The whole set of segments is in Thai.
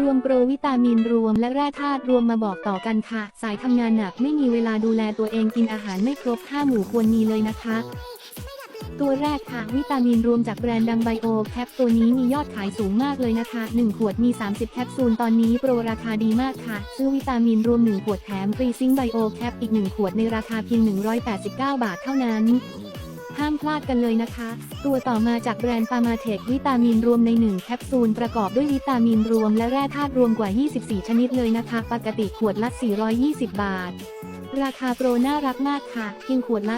รวมโปรวิตามินรวมและแร่ธาตุรวมมาบอกต่อกันค่ะ สายทำงานหนักไม่มีเวลาดูแลตัวเองกินอาหารไม่ครบ5หมู่ควรมีเลยนะคะ ตัวแรกค่ะ วิตามินรวมจากแบรนด์ดังไบโอแคปตัวนี้มียอดขายสูงมากเลยนะคะ 1 ขวดมี 30 แคปซูลตอนนี้โปรราคาดีมากค่ะ ซื้อวิตามินรวม 1 ขวดแถมฟรีซิงไบโอแคปอีก 1 ขวดในราคาเพียง 189 บาทเท่านั้น ห้ามพลาดกันเลยนะคะ ตัวต่อมาจากแบรนด์ฟาร์มาเทควิตามินรวมใน 1 แคปซูลประกอบด้วยวิตามินรวมและแร่ธาตุรวมกว่า 24 ชนิดเลยนะคะ ปกติขวดละ 420 บาท ราคาโปรน่ารักมากค่ะ เพียงขวดละ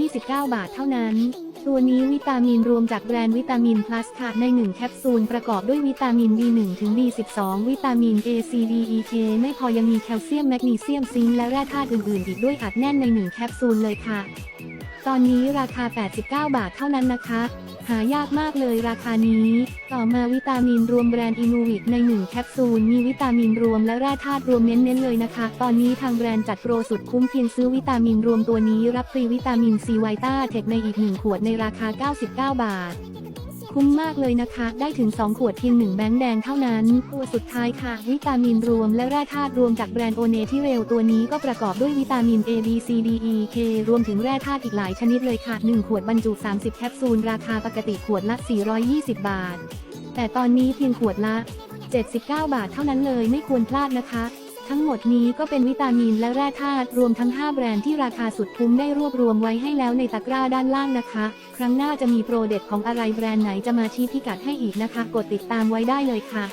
129 บาทเท่านั้นตัวนี้วิตามินรวมจากแบรนด์วิตามินพลัสค่ะ ใน 1 แคปซูลประกอบด้วยวิตามิน B1 ถึง B12 วิตามิน A C D E K ไม่พอยังมีแคลเซียมแมกนีเซียมซิงค์และแร่ธาตุอื่นๆ อีกด้วยอัดแน่นใน 1 แคปซูลเลยค่ะ ตอนนี้ราคา 89 บาทเท่านั้นนะคะ หายากมากเลยราคานี้ ต่อมาวิตามินรวมแบรนด์อินูวิตใน 1 แคปซูล มีวิตามินรวมและแร่ธาตุรวมเน้นๆเลยนะคะ ตอนนี้ทางแบรนด์จัดโปรสุดคุ้มเพียงซื้อวิตามินรวมตัวนี้รับฟรีวิตามินซีไวต้าเทคในอีก 1 ขวดในราคา 99 บาท คุ้มมากเลยนะคะ ได้ถึง 2 ขวดเพียง 1 แบงค์แดงเท่านั้น ตัวสุดท้ายค่ะ วิตามินรวมและแร่ธาตุรวมจากแบรนด์โอเนที่เรลตัวนี้ก็ประกอบด้วยวิตามิน A B C D E K รวมถึงแร่ธาตุอีกหลายชนิดเลยค่ะ 1 ขวดบรรจุ 30 แคปซูล ราคาปกติขวดละ 420 บาท แต่ตอนนี้เพียงขวดละ 79 บาทเท่านั้นเลยไม่ควรพลาดนะคะ ทั้งหมดนี้ก็เป็นวิตามินและแร่ธาตุรวมทั้ง 5 แบรนด์ที่ราคาสุดคุ้มได้รวบรวมไว้ให้แล้วในตะกร้าด้านล่างนะคะ ครั้งหน้าจะมีโปรเด็ดของอะไรแบรนด์ไหนจะมาชี้พิกัดให้อีกนะคะ กดติดตามไว้ได้เลยค่ะ